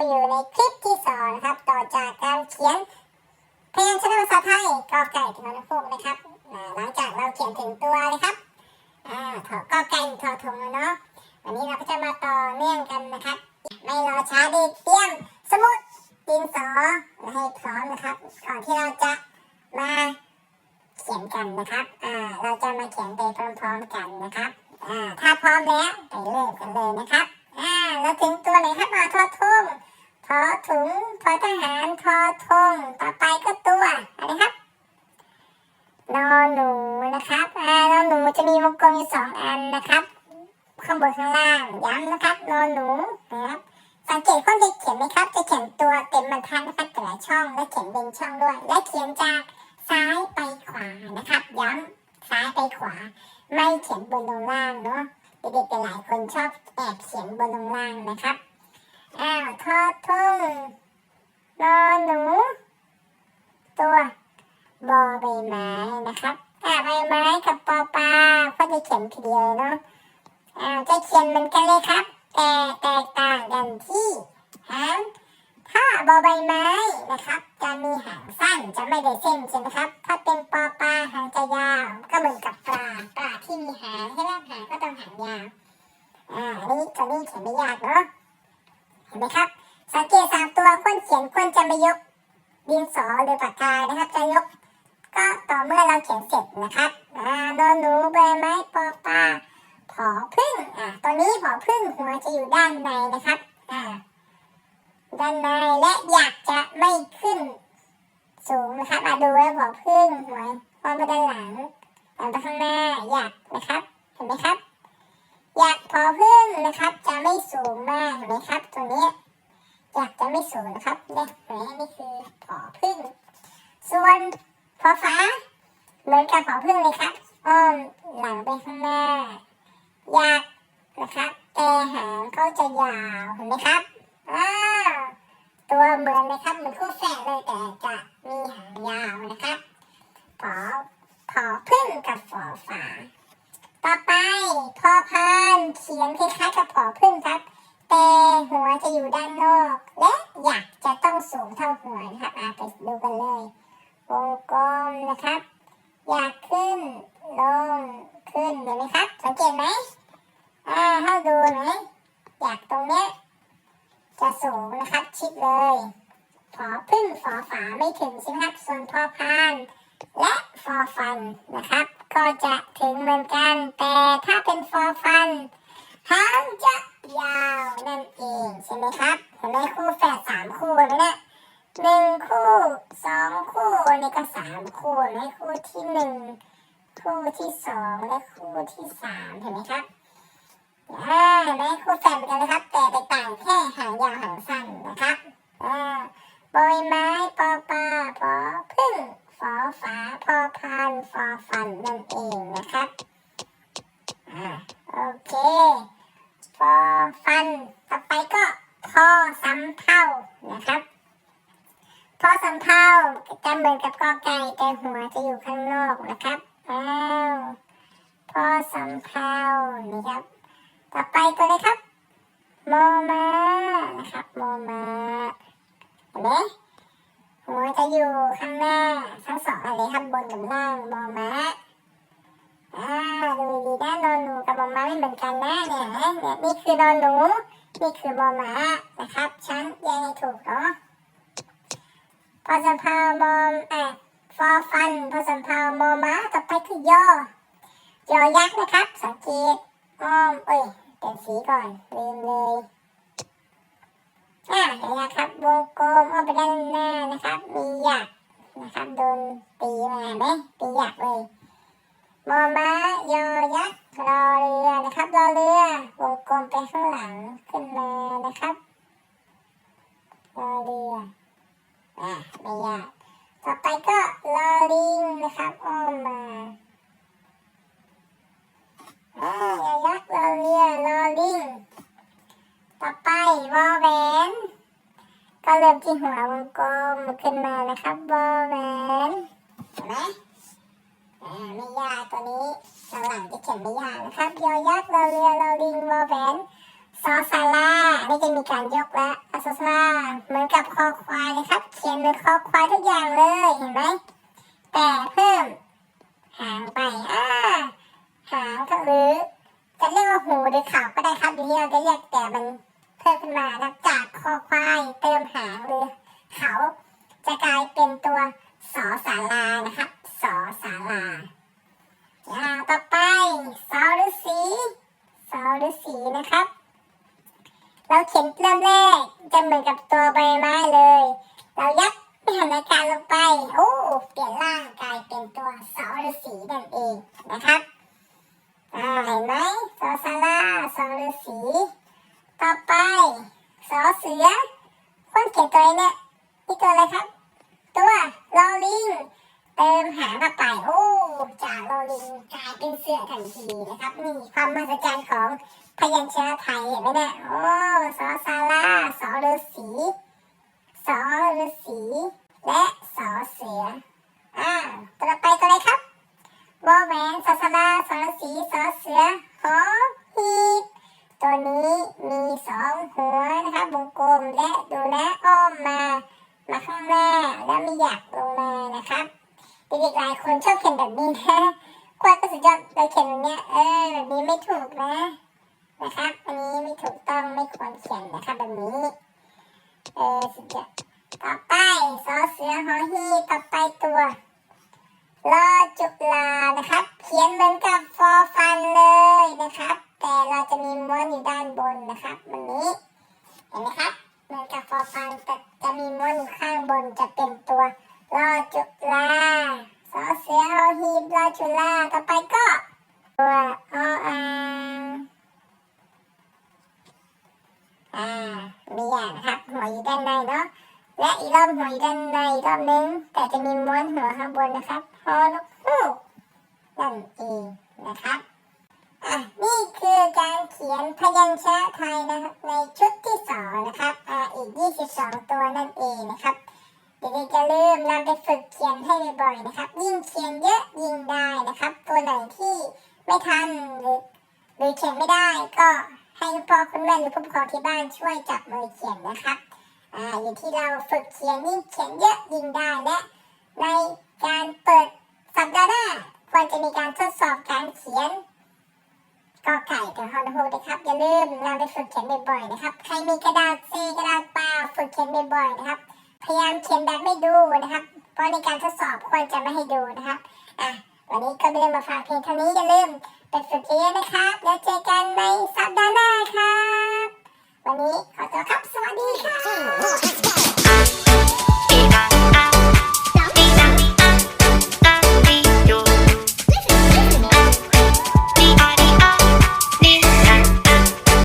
มาอยู่ในคลิปที่สองนะครับ ต่อจากการเขียนพยัญชนะภาษาไทยกอไก่ถึงนพกนะครับหลังจากเราเขียนถึงตัวเลยครับอ่าถอกอไก่ทอทงเนาะวันนี้เราก็จะมาต่อเนื่องกันนะครับ ไม่รอช้าดีเตรียมสมุดดินสอให้พร้อมนะครับ ก่อนที่เราจะมาเขียนกันนะครับ อ่า เราจะมาเขียนไปพร้อมๆกันนะครับ อ่า ถ้าพร้อมแล้วไปเริ่มกันเลยนะครับ อ่า เราถึงตัวไหนครับอ่าทอดทุ่ง อถุงทอทหารทอทงต่อไปก็ตัวอะไรครับนอหนูนะครับอ่านอหนูจะมีวงกลมอยู่สองอันนะครับข้างบนข้างล่างย้ำนะครับนอหนูนะครับสังเกตข้อที่เขียนไหมครับ จะเขียนตัวเต็มบรรทัดนะครับแต่ละช่องและเขียนเป็นช่องด้วย และเขียนจากซ้ายไปขวานะครับย้ำซ้ายไปขวา ไม่เขียนบนลงล่างเนาะเด็กๆหลายคนชอบแอบเขียนบนลงล่างนะครับ อ้าทอทุ่งนอหนู ตัวบอใบไม้นะครับอ่าใบไม้กับปอปลาก็จะเขียนทีเดียวเนาะอ่าจะเขียนเหมือนกันเลยครับ แต่แตกต่างกันที่หางถ้าบอใบไม้นะครับ จะมีหางสั้นจะไม่ได้เส้นใช่ไหมครับ ถ้าเป็นปอปลาหางจะยาวก็เหมือนกับปลาปลาที่มีหางให้แรกหางก็ต้องหางยาวอ่าอันนี้ตัวนี้เขียนไม่ยากเนาะ เห็นไหมครับ สังเกตสามตัวคนเขียนควรจะไม่ยกดินสอหรือปากกานะครับจะยก ก็ต่อเมื่อเราเขียนเสร็จนะครับอ่าโดนหนูใบไม้ปอปลาผอพึ่งอ่าตัวนี้ผอพึ่งหัวจะอยู่ด้านในนะครับอ่าด้านในและอยากจะไม่ขึ้นสูงนะครับมาดูไว้ผอพึ่งหัวพอมาด้านหลังหันไปข้างหน้าอยากนะครับ เห็นไหมครับ อยากพอพึ่งนะครับจะ ไม่สูงมากเห็นไหมครับ ตัวนี้อยากจะไม่สูงนะครับเนี่ยนี่คือผอพึ่ง ส่วนพอฟ้า เหมือนกับผอพึ่งเลยครับอ้อมหลังไปข้างหน้าอยากนะครับแต่หางเขาจะยาวเห็นไหมครับอ้าวตัวเหมือนเลยครับเหมือนคู่แฝดเลยแต่จะมีหางยาวนะครับผอผอพึ่งกับฝอฝา ต่อไปพอพานเขียนคล้ายๆกับผอพึ่งครับ แต่หัวจะอยู่ด้านนอก และอยากจะต้องสูงเท่าหัวนะครับอาไปดูกันเลยวงกลมนะครับ อยากขึ้นลงขึ้นเห็นไหมครับ สังเกตไหมอ่าถ้าดูไหมอยากตรงเนี้ยจะสูงนะครับชิดเลยฝอพึ่งฝอฝาไม่ถึงใช่ไหมครับ ส่วนพอพาน และฟอฟันนะครับ ก็จะถึงเหมือนกัน แต่ถ้าเป็นฟอฟันหางจะยาวนั่นเองใช่ไหมครับเห็นไหมคู่แฝดสามคู่เลยนะหนึ่งคู่สองคู่นี่ก็สามคู่เห็นไหมคู่ที่หนึ่งคู่ที่สองและคู่ที่สามเห็นไหมครับอ่าเห็นไหมคู่แฝดเหมือนกันนะครับ แต่แตกต่างแค่หางยาวหางสั้นนะครับอ่าใบไม้ปอปลาปอพึ่ง ฟอฝาพอพานฟอฟันนั่นเองนะครับ อ่า โอเค ฟอฟัน ต่อไปก็พอสำเภา นะครับพอสำเภาจะเหมือนกับกอไก่แต่หัวจะอยู่ข้างนอกนะครับอ้าวพอสำเภานี่ครับ ต่อไปตัวเลยครับโมมานะครับโมมาเห็นไหมหัวจะอยู่ข้างหน้าทั้งสองอันเลยครับบนกับล่างโมมาอ่าดูดีนะนอนหนูกับโมมาไม่เหมือนกันนะเนี่ยเนี่ยนี่คือนอนหนู นี่คือมอม้านะครับฉันยกให้ถูกเนาะพอสัมภาวมอมอะฟอฟันพอสัมภาวมอม้าต่อไปคือย่อยอยักษ์นะครับ สังเกตอ้อมเอ้ยเปลี่ยนสีก่อนลืมเลยอ่าเห็นไหมครับวงกลมเอาไปด้านหน้านะครับ มีหยักนะครับโดนตีมาไหมตีหยักเลยมอม้ายอยักษ์ รอเรือนะครับรอเรือวงกลมไปข้างหลังขึ้นมานะครับรอเรืออ่าไม่ยากต่อไปก็รอลิงนะครับอ้อมมาอ่ายอยักษ์รอเรือรอลิงต่อไปวอแหวนก็เริ่มที่หัววงกลมขึ้นมานะครับวอแหวนเห็นไหม ไม่ยากตัวนี้หลังๆจะเขียนไม่ยากนะครับยอยักษ์รอเรือรอลิงวอแหวนซอซาร่านี่จะมีการยกและอซาร่าเหมือนกับคอควายนะครับเขียนเหมือนคอควายทุกอย่างเลยเห็นไหมแต่เพิ่มหางไปอ่าหางก็หรือจะเรียกว่าหูหรือเขาก็ได้ครับอยู่ที่เราจะเรียกแต่มันเพิ่มขึ้นมานะจากคอควายเติมหางหรือเขาจะกลายเป็นตัวสอสารานะครับสอสาราอ่าต่อไปสอฤาษีสอฤาษีนะครับ เราเขียนเริ่มแรกจะเหมือนกับตัวใบไม้เลย เรายัดพิหารการลงไป โอ้ เปลี่ยนร่างกลายเป็นตัวสอฤา ษีนั่นเองนะครับอ่าเห็นไหมสอสาราสอฤษีต่อไปสอเสือคนเขียนตัวเนี่ยนี่ตัวอะไรครับ ตัวลอลิงเติมหางเข้าไปโอ้จากลอลิงกลายเป็นเสือทันทีนะครับนี่ความมหัศจรรย์ของพยัญชนะไทยเห็นไหมเนี่ยโอ้สอสาราสอฤษีสอฤษีและสอเสืออ่าต่อไปตัวอะไรครับ วอแหวนสอสาราสอฤาษีสอเสือหอหีบตัวนี้มีสองหัวนะครับวงกลมและดูนะอ้อมมา มาข้างหน้าแล้วมีหยักลงมานะครับเด็กๆหลายคนชอบเขียนแบบนี้นะกว่าก็สุดยอดเลยเขียนแบบนี้เออแบบนี้ไม่ถูกนะนะครับอันนี้ไม่ถูกต้องไม่ควรเขียนนะครับแบบนี้เออสุดยอดต่อไปสอเสือหอฮีต่อไปตัว รอจุฬานะครับ เขียนเหมือนกับฟอฟันเลยนะครับ แต่เราจะมีม้วนอยู่ด้านบนนะครับวันนี้ เห็นไหมครับ เหมือนกับฟอฟันแต่จะมีม้วนอยู่ข้างบนจะเป็นตัวรอจุฬาสอเสือหอฮีบรอจุฬาต่อไปก็ตัวออ่างอ่ามีอย่างนะครับหัวอยู่ด้านในเนาะและอีกรอบหัวอยู่ด้านในอีกรอบนึงแต่จะมีม้วนหัวข้างบนนะครับ ฮอนกฮูกนั่นเองนะครับอะนี่คือการเขียนพยัญชนะไทยนะครับในชุดที่สองนะครับอ่าอีก 22 ตัวนั่นเองนะครับเด็กๆจะลืมนำไปฝึกเขียนให้บ่อยๆนะครับ ยิ่งเขียนเยอะยิ่งได้นะครับ ตัวไหนที่ไม่ทันหรือหรือเขียนไม่ได้ก็ให้คุณพ่อคุณแม่หรือผู้ปกครองที่บ้านช่วยจับมือเขียนนะครับอ่าอยู่ที่เราฝึกเขียนยิ่งเขียนเยอะยิ่งได้และใน การเปิดสัปดาห์หน้าควรจะมีการทดสอบการเขียนกอไก่กับฮอนโฮนะครับอย่าลืมนำไปฝึกเขียนบ่อยๆนะครับ ใครมีกระดาษซีกระดาษเปล่าฝึกเขียนบ่อยๆนะครับ พยายามเขียนแบบไม่ดูนะครับ เพราะในการทดสอบควรจะไม่ให้ดูนะครับอะวันนี้ก็ไม่ได้มาฝากเพียงเท่านี้อย่าลืมไปฝึกเยอะๆนะครับ แล้วเจอกันในสัป